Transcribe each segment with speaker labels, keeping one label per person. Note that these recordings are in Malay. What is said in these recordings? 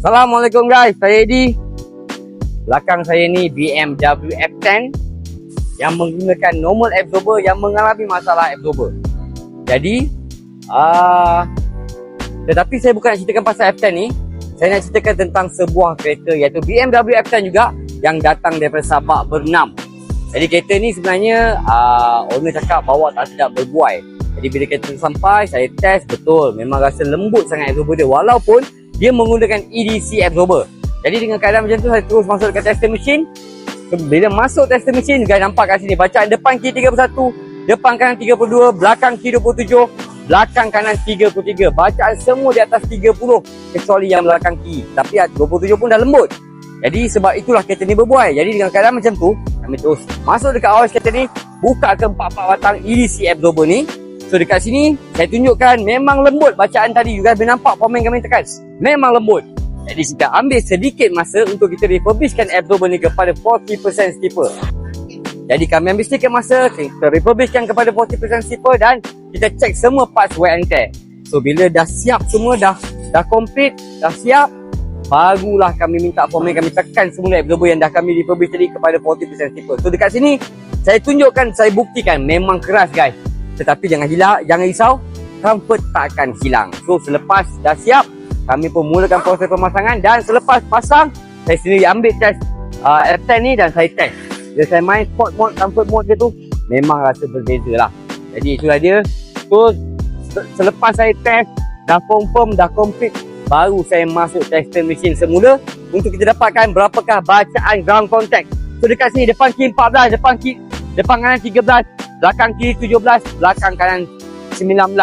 Speaker 1: Assalamualaikum guys, saya Edi. Belakang saya ni BMW F10 yang menggunakan normal absorber yang mengalami masalah absorber. Jadi, uh, tetapi saya bukan nak ceritakan pasal F10 ni. Saya nak ceritakan tentang sebuah kereta iaitu BMW F10 juga yang datang daripada Sabak bernam. Jadi kereta ni sebenarnya uh, owner cakap bawa tak tidak berbuai. Jadi bila kereta tu sampai, saya test betul. Memang rasa lembut sangat absorber dia. Walaupun dia menggunakan EDC absorber. Jadi dengan keadaan macam tu saya terus masuk dekat tester machine. Bila masuk tester machine guys nampak kat sini bacaan depan kiri 31, depan kanan 32, belakang kiri 27, belakang kanan 33. Bacaan semua di atas 30 kecuali yang belakang kiri. Tapi 27 pun dah lembut. Jadi sebab itulah kereta ni berbuai. Jadi dengan keadaan macam tu, kami terus masuk dekat awal kereta ni, buka ke empat-empat batang EDC absorber ni. So dekat sini, saya tunjukkan memang lembut bacaan tadi. You guys boleh nampak komen kami tekan. Memang lembut. Jadi kita ambil sedikit masa untuk kita refurbishkan absorber ni kepada 40% stiffer. Jadi kami ambil sedikit masa, kita refurbishkan kepada 40% stiffer dan kita cek semua parts wear and tear. So bila dah siap semua, dah dah complete, dah siap, barulah kami minta format kami tekan semula absorber yang dah kami refurbish tadi kepada 40% stiffer. So dekat sini, saya tunjukkan, saya buktikan memang keras guys. Tetapi jangan hilang, jangan risau, comfort tak akan hilang. So selepas dah siap, kami pun mulakan proses pemasangan dan selepas pasang, saya sendiri ambil test uh, F10 ni dan saya test. Bila saya main sport mode, comfort mode dia tu, memang rasa berbeza lah. Jadi itulah dia. So se- selepas saya test, dah confirm, dah complete, baru saya masuk tester mesin semula untuk kita dapatkan berapakah bacaan ground contact. So dekat sini depan kiri 14, depan kiri depan kanan 13, belakang kiri 17, belakang kanan 19.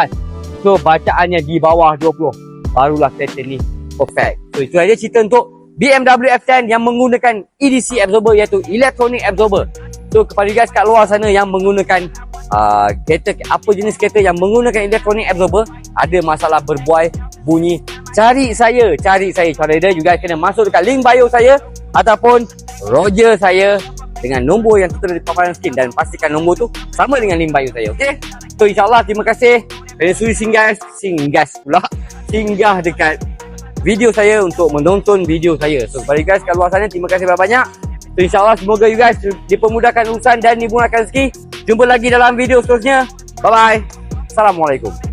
Speaker 1: So bacaannya di bawah 20. Barulah kereta ni perfect. So itu aja cerita untuk BMW F10 yang menggunakan EDC absorber iaitu electronic absorber. So kepada guys kat luar sana yang menggunakan uh, kereta apa jenis kereta yang menggunakan electronic absorber ada masalah berbuai bunyi. Cari saya cari saya. Cara dia guys kena masuk dekat link bio saya ataupun Roger saya dengan nombor yang tertera di paparan skrin dan pastikan nombor tu sama dengan link bio saya okey? So insyaallah terima kasih. Kerana sudi singgah singgah pula. Singgah dekat video saya untuk menonton video saya. So kepada guys kat luar sana terima kasih banyak-banyak so insyaallah semoga you guys dipermudahkan urusan dan dimurahkan rezeki. Jumpa lagi dalam video seterusnya. Bye bye assalamualaikum